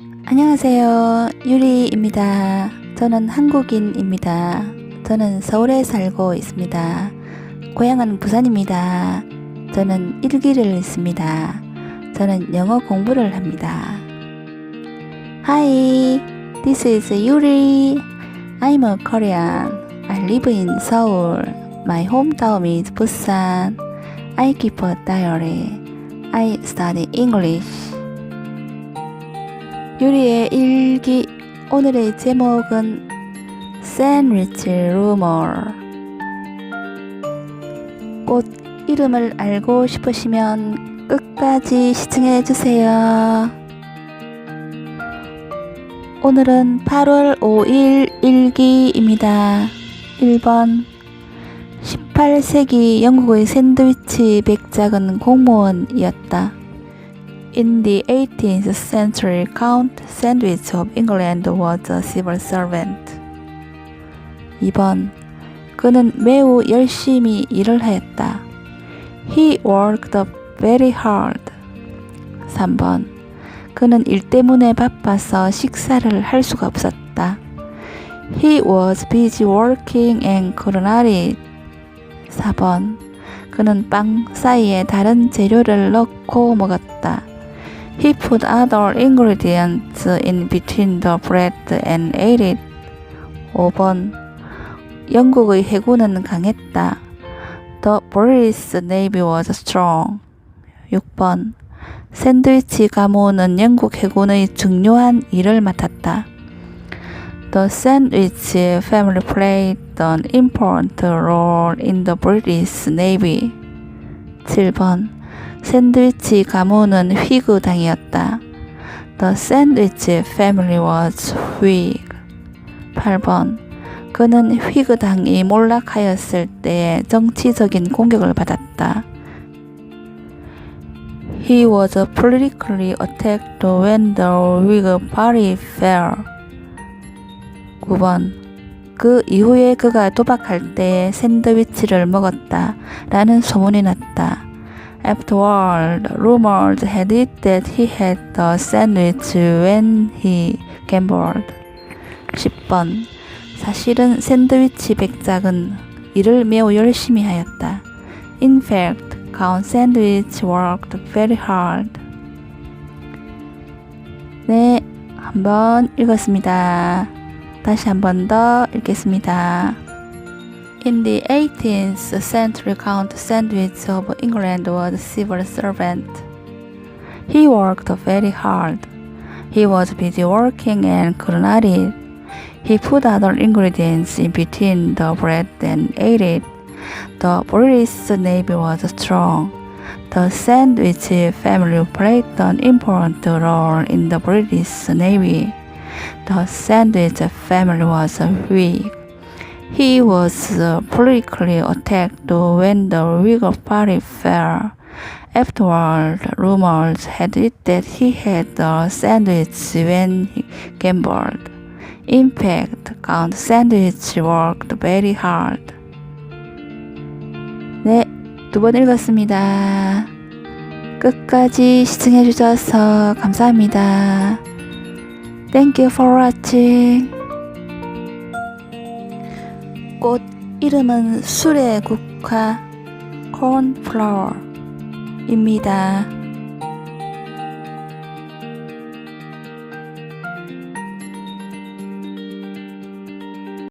안녕하세요. 유리입니다. 저는 한국인입니다. 저는 서울에 살고 있습니다. 고향은 부산입니다. 저는 일기를 씁니다. 저는 영어 공부를 합니다. Hi, this is Yuri. I'm a Korean. I live in Seoul. My hometown is Busan. I keep a diary. I study English. 유리의 일기 오늘의 제목은 샌드위치 루머 꽃 이름을 알고 싶으시면 끝까지 시청해 주세요. 오늘은 8월 5일 일기입니다. 1번 18세기 영국의 샌드위치 백작은 공무원이었다. In the 18th century, Count Sandwich of England was a civil servant. 2번. 그는 매우 열심히 일을 하였다. He worked very hard. 3번. 그는 일 때문에 바빠서 식사를 할 수가 없었다. He was busy working and could not eat. 4번. 그는 빵 사이에 다른 재료를 넣고 먹었다. He put other ingredients in between the bread and ate it. 5번. 영국의 해군은 강했다. The British Navy was strong. 6번. 샌드위치 가문은 영국 해군의 중요한 일을 맡았다. The Sandwich family played an important role in the British Navy. 7번. 샌드위치 가문은 휘그당이었다. The Sandwich family was Whig. 8번. 그는 휘그당이 몰락하였을 때 정치적인 공격을 받았다. He was politically attacked when the Whig party fell. 9번. 그 이후에 그가 도박할 때 샌드위치를 먹었다. 라는 소문이 났다. Afterward, rumors had it that he had the sandwich when he gambled. 10번. 사실은 샌드위치 백작은 일을 매우 열심히 하였다. In fact, Count Sandwich worked very hard. 네, 한번 읽었습니다. 다시 한 번 더 읽겠습니다. In the 18th century, Count Sandwich of England was a civil servant. He worked very hard. He was busy working and could not eat. He put other ingredients in between the bread and ate it. The British Navy was strong. The Sandwich family played an important role in the British Navy. The Sandwich family was weak. He was uh, politically attacked when the Whig Party fell. Afterward, rumors had it that he had a sandwich when he gambled. In fact, Count Sandwich worked very hard. 네, 두 번 읽었습니다. 끝까지 시청해 주셔서 감사합니다. Thank you for watching. 꽃 이름은 술의 국화 cornflower입니다.